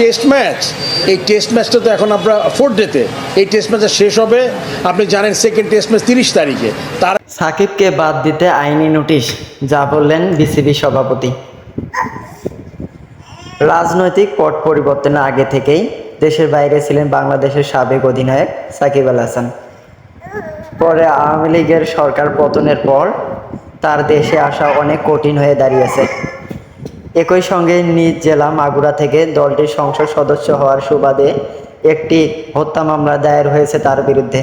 Test match এই test ম্যাচটা তো এখন আমরা ফোর্থ ডেতে এই টেস্ট ম্যাচটা শেষ হবে, আপনি জানেন সেকেন্ড টেস্ট ম্যাচ তিরিশ তারিখে। তার সাকিবকে বাদ দিতে আইনি নোটিশ, যা বললেন বিসিবি সভাপতি। রাজনৈতিক পট পরিবর্তনের আগে থেকেই দেশের বাইরে ছিলেন বাংলাদেশের সাবেক অধিনায়ক সাকিব আল হাসান। পরে আওয়ামী লীগের সরকার পতনের পর তার দেশে আসা অনেক কঠিন হয়ে দাঁড়িয়েছে। একই সঙ্গে নিজ জেলা মাগুরা থেকে দলটির সংসদ সদস্য হওয়ার সুবাদে একটি হত্যা মামলা দায়ের হয়েছে তার বিরুদ্ধে।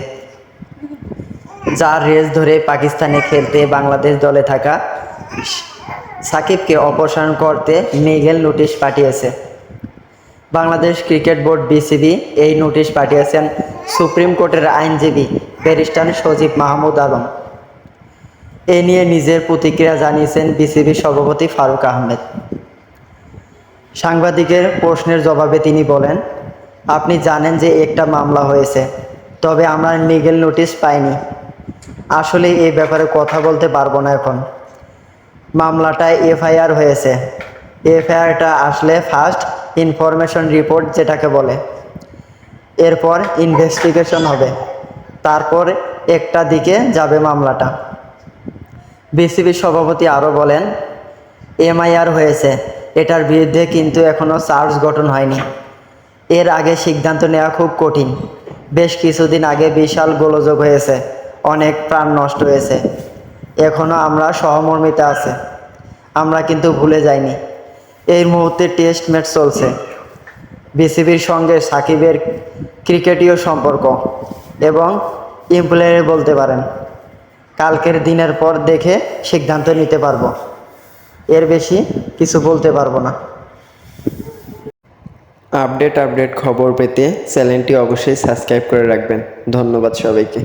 যার রেস ধরে পাকিস্তানে খেলতে বাংলাদেশ দলে থাকা সাকিবকে অপসারণ করতে নিগেল নোটিশ পাঠিয়েছে। বাংলাদেশ ক্রিকেট বোর্ড বিসিবি এই নোটিশ পাঠিয়েছেন সুপ্রিম কোর্টের আইনজীবী ব্যারিস্টার সজীব মাহমুদ আলম। এ নিয়ে নিজের প্রতিক্রিয়া জানিয়েছেন বিসিবি সভাপতি ফারুক আহমেদ। সাংবাদিকের প্রশ্নের জবাবে তিনি বলেন, আপনি জানেন যে একটা মামলা হয়েছে, তবে আমরা লিগেল নোটিশ পাইনি। আসলে এই ব্যাপারে কথা বলতে পারব না এখন। মামলাটা এফআইআর হয়েছে। এফআইআরটা আসলে ফার্স্ট ইনফরমেশন রিপোর্ট যেটাকে বলে। এরপর ইনভেস্টিগেশন হবে। তারপর একটা দিকে যাবে মামলাটা। বিসিবির সভাপতি আরও বলেন, এমআইআর হয়েছে। এটার বিরুদ্ধে কিন্তু এখনও চার্জ গঠন হয়নি। এর আগে সিদ্ধান্ত নেওয়া খুব কঠিন। বেশ কিছুদিন আগে বিশাল গোলযোগ হয়েছে। অনেক প্রাণ নষ্ট হয়েছে। এখনও আমরা সহমর্মিতা আছে। আমরা কিন্তু ভুলে যাইনি। এই মুহূর্তে টেস্ট ম্যাচ চলছে। বিসিবির সঙ্গে সাকিবের ক্রিকেটীয় সম্পর্ক এবং এমপ্লয়ারে বলতে পারেন, কালকের দিনের পর দেখে সিদ্ধান্ত নিতে পারব। এর বেশি কিছু বলতে পারব না। আপডেট আপডেট খবর পেতে চ্যানেলটি অবশ্যই সাবস্ক্রাইব করে রাখবেন। ধন্যবাদ সবাইকে।